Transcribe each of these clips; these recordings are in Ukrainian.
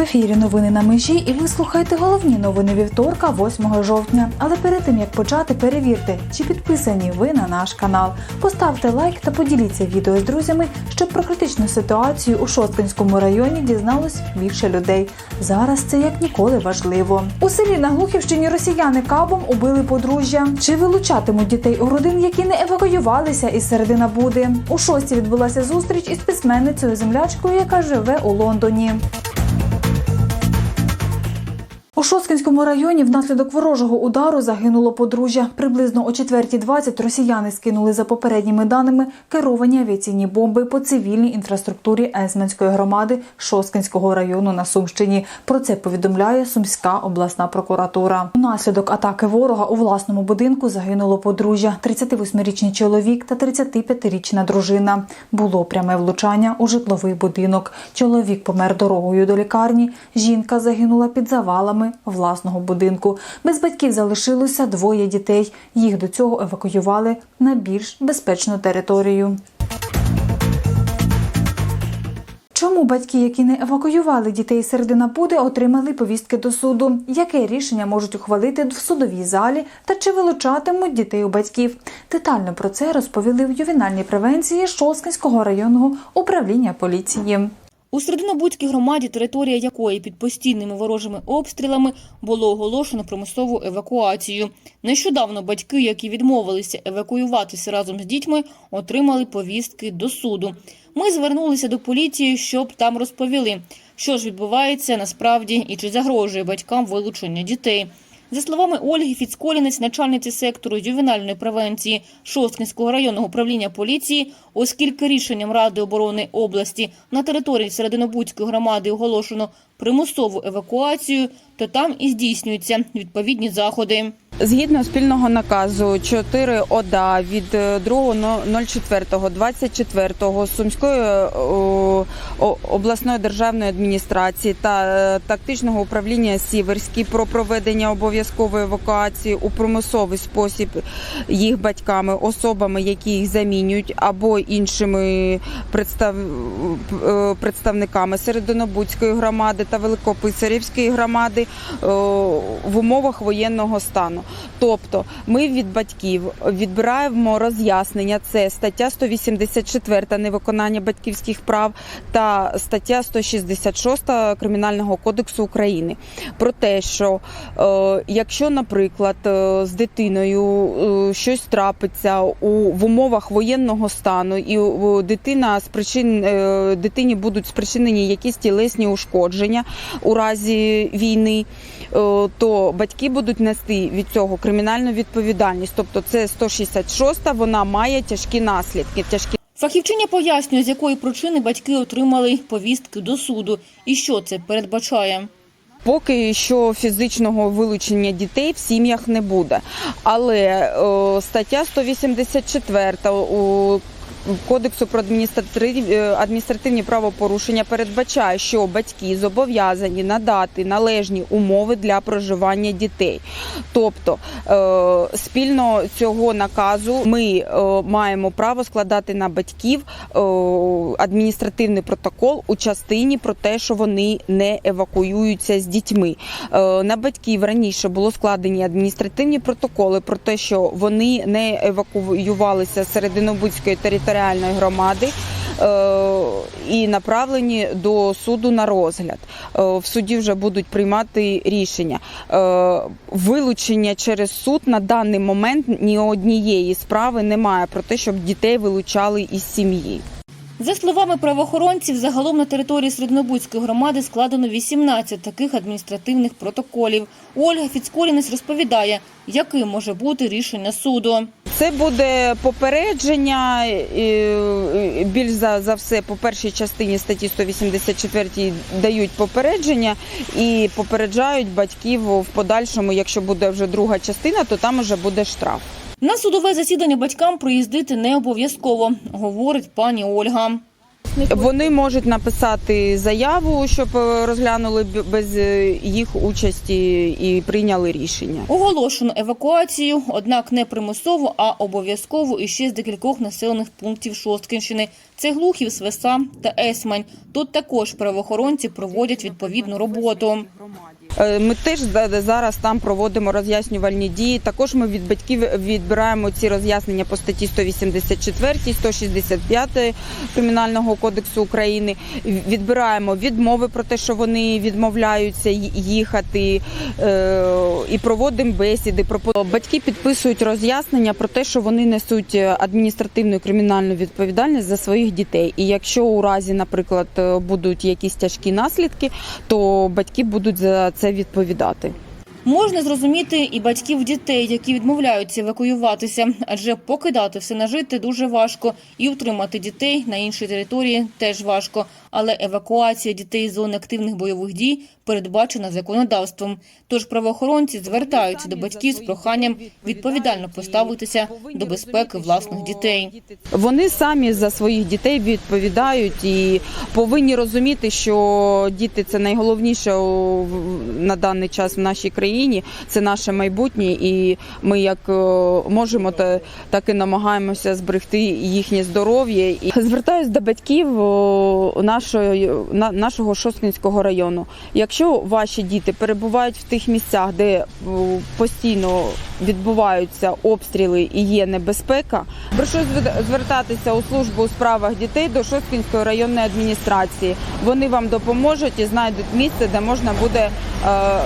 Ефірі новини на межі, і ви слухаєте головні новини вівторка, 8 жовтня. Але перед тим як почати, перевірте, чи підписані ви на наш канал. Поставте лайк та поділіться відео з друзями, щоб про критичну ситуацію у Шосткинському районі дізналось більше людей. Зараз це як ніколи важливо. У селі на Глухівщині росіяни кабом убили подружжя. Чи вилучатимуть дітей у родин, які не евакуювалися із середина Буди? У шості відбулася зустріч із письменницею землячкою, яка живе у Лондоні. У Шосткинському районі внаслідок ворожого удару загинуло подружжя. Приблизно о 4.20 росіяни скинули за попередніми даними керовані авіаційні бомби по цивільній інфраструктурі Есменської громади Шосткинського району на Сумщині. Про це повідомляє Сумська обласна прокуратура. Внаслідок атаки ворога у власному будинку загинуло подружжя, 38-річний чоловік та 35-річна дружина. Було пряме влучання у житловий будинок. Чоловік помер дорогою до лікарні. Жінка загинула під завалами власного будинку. Без батьків залишилося двоє дітей. Їх до цього евакуювали на більш безпечну територію. Чому батьки, які не евакуювали дітей середина Буди, отримали повістки до суду? Яке рішення можуть ухвалити в судовій залі та чи вилучатимуть дітей у батьків? Детально про це розповіли в ювенальній превенції Шолскинського районного управління поліції. У Серединобудській громаді, територія якої під постійними ворожими обстрілами було оголошено примусову евакуацію. Нещодавно батьки, які відмовилися евакуюватися разом з дітьми, отримали повістки до суду. Ми звернулися до поліції, щоб там розповіли, що ж відбувається насправді і чи загрожує батькам вилучення дітей. За словами Ольги Фіцколінець, начальниці сектору ювенальної превенції Шосткинського районного управління поліції, оскільки рішенням Ради оборони області на території Серединобудської громади оголошено примусову евакуацію, то там і здійснюються відповідні заходи. Згідно спільного наказу 4 ОДА від е, 2.04.24 Сумської е, о, о, обласної державної адміністрації та е, тактичного управління Сіверський про проведення обов'язкової евакуації у примусовий спосіб їх батьками, особами, які їх замінюють, або іншими представ... е, представниками Серединобудської громади та Великописарівської громади е, в умовах воєнного стану. Тобто ми від батьків відбираємо роз'яснення. Це стаття 184 невиконання батьківських прав та стаття 166 Кримінального кодексу України про те, що е, якщо, наприклад, е, з дитиною е, щось трапиться у в умовах воєнного стану, і дитина спричин е, дитині будуть спричинені якісь тілесні ушкодження у разі війни, то батьки будуть нести від цього кримінальну відповідальність. Тобто це 166, вона має тяжкі наслідки. Тяжкі Фахівчиня пояснює, з якої причини батьки отримали повістки до суду і що це передбачає. Поки що фізичного вилучення дітей в сім'ях не буде. Але о, стаття 184 у Кодексу про адміністративні, адміністративні правопорушення передбачає, що батьки зобов'язані надати належні умови для проживання дітей. Тобто е, спільно цього наказу ми е, маємо право складати на батьків е, адміністративний протокол у частині про те, що вони не евакуюються з дітьми. Е, На батьків раніше було складені адміністративні протоколи про те, що вони не евакуювалися з Серединобудської територіальної громади. е, І направлені до суду на розгляд. Е, В суді вже будуть приймати рішення. Е, Вилучення через суд на даний момент ні однієї справи немає про те, щоб дітей вилучали із сім'ї. За словами правоохоронців, загалом на території Серединобудської громади складено 18 таких адміністративних протоколів. Ольга Фіцколінець розповідає, яким може бути рішення суду. Це буде попередження більш за, за все по першій частині статті 184 дають попередження і попереджають батьків в подальшому. Якщо буде вже друга частина, то там вже буде штраф. На судове засідання батькам приїздити не обов'язково, говорить пані Ольга. Вони можуть написати заяву, щоб е, розглянули без е, їх участі і прийняли рішення. Оголошено евакуацію, однак не примусово, а обов'язково і ще з декількох населених пунктів Шосткинщини. Це Глухів, Свеса та Есмань. Тут також правоохоронці проводять відповідну роботу. Е, Ми теж зараз там проводимо роз'яснювальні дії. Також ми від батьків відбираємо ці роз'яснення по статті 184, 165 Кримінального кодексу України. Відбираємо відмови про те, що вони відмовляються їхати, е, і проводимо бесіди. Батьки підписують роз'яснення про те, що вони несуть адміністративну і кримінальну відповідальність за своїх дітей. І якщо у разі, наприклад, е, будуть якісь тяжкі наслідки, то батьки будуть за це відповідати. Можна зрозуміти і батьків дітей, які відмовляються евакуюватися, адже покидати все нажити дуже важко, і утримати дітей на іншій території теж важко. Але евакуація дітей з зони активних бойових дій передбачена законодавством. Тож правоохоронці звертаються до батьків з проханням відповідально поставитися до безпеки власних дітей. Вони самі за своїх дітей відповідають і повинні розуміти, що діти це найголовніше на даний час в нашій країні. Це наше майбутнє, і ми як е, можемо, та- так і намагаємося зберегти їхнє здоров'я. І звертаюсь до батьків нашої на- нашого Шосткинського району. Якщо ваші діти перебувають в тих місцях, де постійно відбуваються обстріли і є небезпека, прошу звертатися у службу у справах дітей до Шосткінської районної адміністрації. Вони вам допоможуть і знайдуть місце, де можна буде е,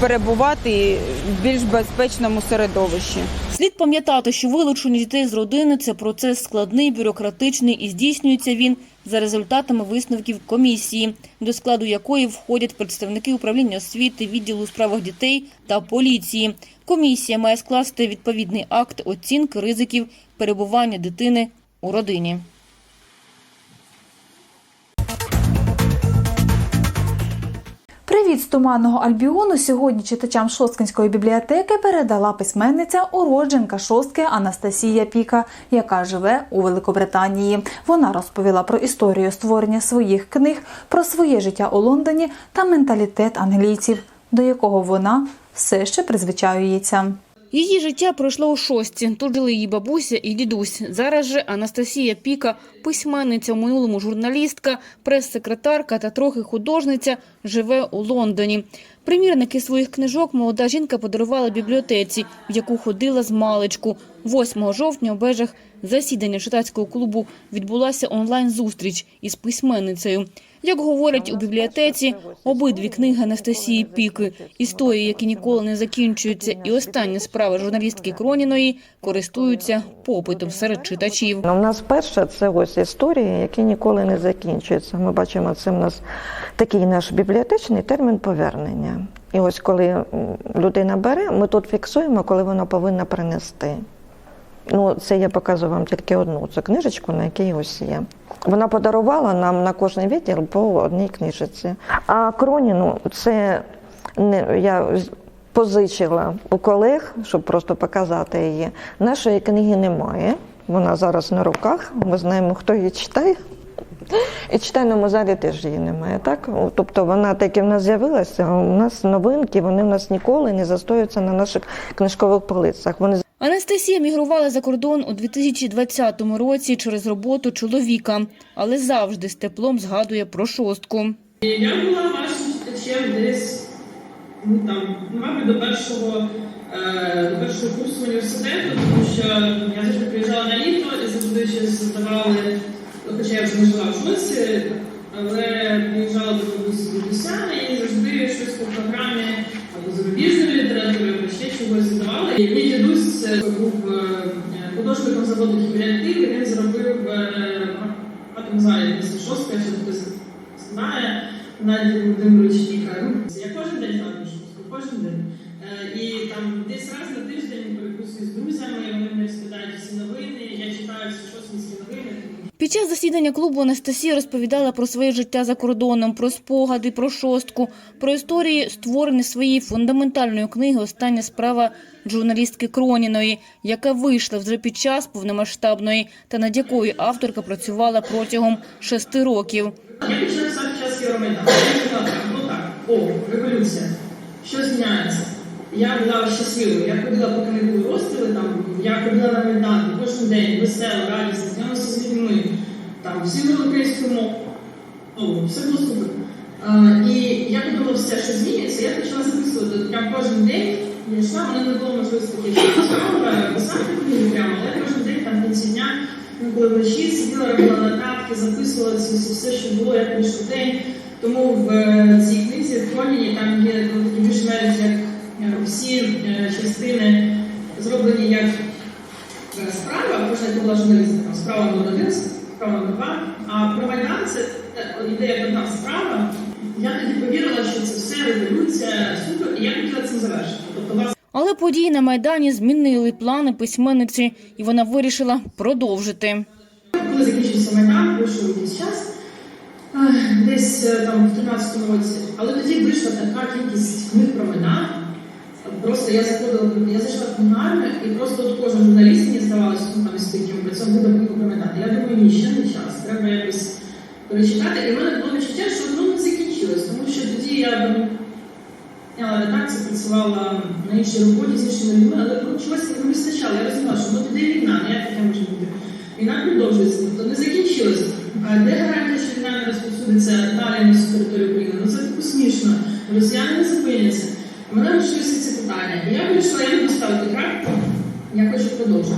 перебувати в більш безпечному середовищі. Слід пам'ятати, що вилучення дітей з родини це процес складний, бюрократичний і здійснюється він за результатами висновків комісії, до складу якої входять представники управління освіти, відділу справах дітей та поліції. Комісія має скласти відповідний акт оцінки ризиків перебування дитини у родині. Привіт з туманного Альбіону сьогодні читачам Шосткинської бібліотеки передала письменниця уродженка шостки Анастасія Піка, яка живе у Великобританії. Вона розповіла про історію створення своїх книг, про своє життя у Лондоні та менталітет англійців, до якого вона все ще призвичаюється. Її життя пройшло у шостці. Тут жили її бабуся і дідусь. Зараз же Анастасія Піка, письменниця, у минулому журналістка, прес-секретарка та трохи художниця, живе у Лондоні. Примірники своїх книжок молода жінка подарувала бібліотеці, в яку ходила з маличку. 8 жовтня у бежах засідання читацького клубу відбулася онлайн-зустріч із письменницею. Як говорять у бібліотеці, обидві книги Анастасії Піки, історії, які ніколи не закінчуються, і остання справа журналістки Кроніної користуються попитом серед читачів. Ну, У нас перша це ось історії, які ніколи не закінчуються. Ми бачимо, це в нас такий наш бібліотечний термін повернення. І ось коли людина бере, ми тут фіксуємо, коли вона повинна принести. Ну, це я показую вам тільки одну цю книжечку, на якій ось є. Вона подарувала нам на кожний відділ по одній книжиці. А Кроніну це не я позичила у колег, щоб просто показати її. Нашої книги немає. Вона зараз на руках. Ми знаємо, хто її читає. І читальному залі теж її немає. Так? Тобто вона таки в нас з'явилася, а у нас новинки, вони в нас ніколи не застоюються на наших книжкових полицях. Вони Анастасія мігрувала за кордон у 2020 році через роботу чоловіка, але завжди з теплом згадує про шостку. Я була вашим читачем десь ну там, мабуть, до першого е, до першого курсу університету, тому що я завжди приїжджала на літо і завжди щось задавали, хоча я вже не жила в Шосі, але приїжджала до бабусі і завжди щось по програмі або зарубіжної літератури, або ще чогось задавали. І мій дідусь був е, художником заводу кіберіатив, і він зробив атомзалі атом залі шостка, що хтось знає Надію Володимирович Піка. Ну, Я кожен день знаю Шостку, кожен день. Е, І там десь раз на тиждень переписую з друзями, вони мене розповідають всі новини, я читаю всі шостинські новини. Під час засідання клубу Анастасія розповідала про своє життя за кордоном, про спогади, про шостку, про історії, створені своєї фундаментальної книги Остання справа журналістки Кроніної, яка вийшла вже під час повномасштабної та над якою авторка працювала протягом шести років. Я почала час Євромайдану. Я була щасливою. Я ходила, не були розстріли, там, я ходила на Майдан кожен день, весела, радісна, знайомилася з людьми. Там, всі говорили українською мовою. Все було супер. А, і я подумала, все, що змінюється, я почала записувати. Прям кожен день я йшла, мене не було можливості писати прямо, але кожен день там кінці дня, ну, коли вночі сиділа, робила нотатки, записувала це все, що було, як пройшов день. Тому в е, цій книзі в Кроніні там є такі більш-менш як всі е, частини зроблені як е, справа, кожна була журналістика, там справа номер один, справа номер два. А про Майдан це е, ідея одна справа. Я тоді повірила, що це все революція, супер, і я хотіла цим завершити. Тобто, власне, Але події на Майдані змінили плани письменниці, і вона вирішила продовжити. коли закінчився Майдан, вийшов якийсь час, десь е, там в 13-му році, але тоді вийшла така кількість книг про Майдан. Просто я заходила, я зайшла в книгарню, і просто от кожен журналіст мені здавалося, ну там тих, ким працював, буде про Майдан. Я думаю, ні, ще не час, треба якось перечитати. І в мене було відчуття, що ну, не закінчилось, тому що тоді я я редакція працювала на іншій роботі з іншими людьми, але ну, чогось не вистачало. Я розуміла, що ну туди війна, ну як таке може бути? Війна продовжується, тобто не закінчилась. А де гарантія, що війна не розповсюдиться далі на всю територію України? Ну це таку смішно. Росіяни не зупиняться. Мене лишилися ці питання. І я вирішила, не поставити крапку, я хочу продовжити.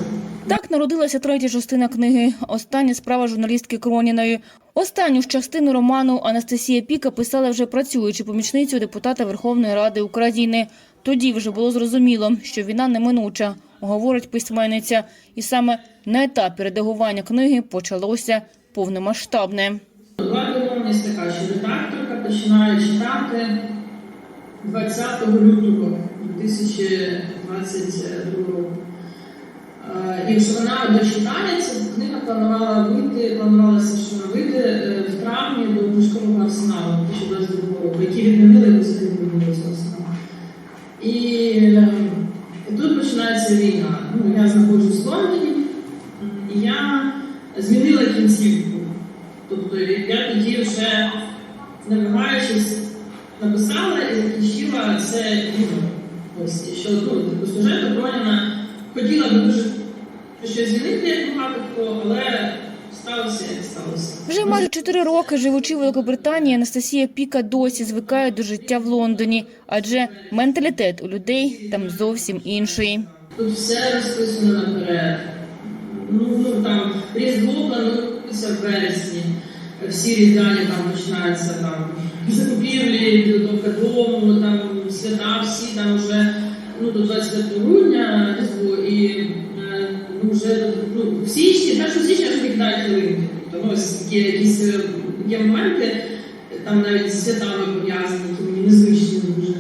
Так народилася третя частина книги Остання справа журналістки Кроніної. Останню ж частину роману Анастасія Піка писала вже працюючи помічницею депутата Верховної Ради України. Тоді вже було зрозуміло, що війна неминуча, говорить письменниця, і саме на етапі редагування книги почалося повномасштабне. Була домовленість така, що редакторка починає читати 20 лютого 2022 року. І якщо вона дочитає, ця книга планувала вийти, планувалося, що вона вийде е, в травні до книжкового арсеналу 2022 року, його взагалі відмінили арсеналу. І, е, тут починається війна. Ну, я знаходжусь в Лондоні, і я змінила кінцівку. Тобто я тоді вже намагаючись написала і закінчила це відео. Ось і що ну, типу сюжету Броніна хотіла би дуже щось змінити, як багато хто, але сталося, сталося. Вже майже чотири роки, живучи в Великобританії, Анастасія Піка досі звикає до життя в Лондоні, адже менталітет у людей там зовсім інший. Тут все розписано наперед. Ну, ну там Різдво планується в вересні. Всі різдвяні там починаються там закупівлі, підготовка дому, там свята, всі там вже ну, до 24 грудня Різдво і е, ну, вже ну, в січні, 1 січня викидають хвилинки. Тобто ось такі якісь е, є моменти, там навіть з святами пов'язані, які мені незвичні дуже.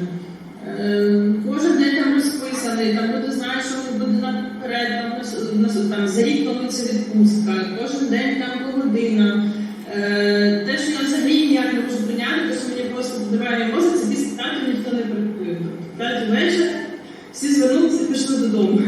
Е, Кожен день там розписаний, там люди знають, що буде наперед, там, там за рік планується відпустка, кожен день там. Е, Те, що прийняти, те, що мені просто мозок, це після ніхто не. П'ятий вечір, всі звернулися і пішли додому.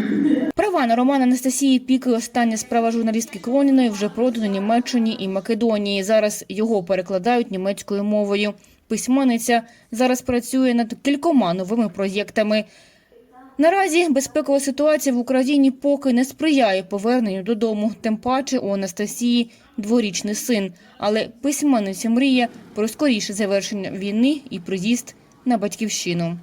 Права на роман Анастасії Піки «Остання справа журналістки Кроніної» вже продано Німеччині і Македонії. Зараз його перекладають німецькою мовою. Письменниця зараз працює над кількома новими проєктами. Наразі безпекова ситуація в Україні поки не сприяє поверненню додому. Тим паче у Анастасії дворічний син. Але письменниця мріє про скоріше завершення війни і приїзд на батьківщину.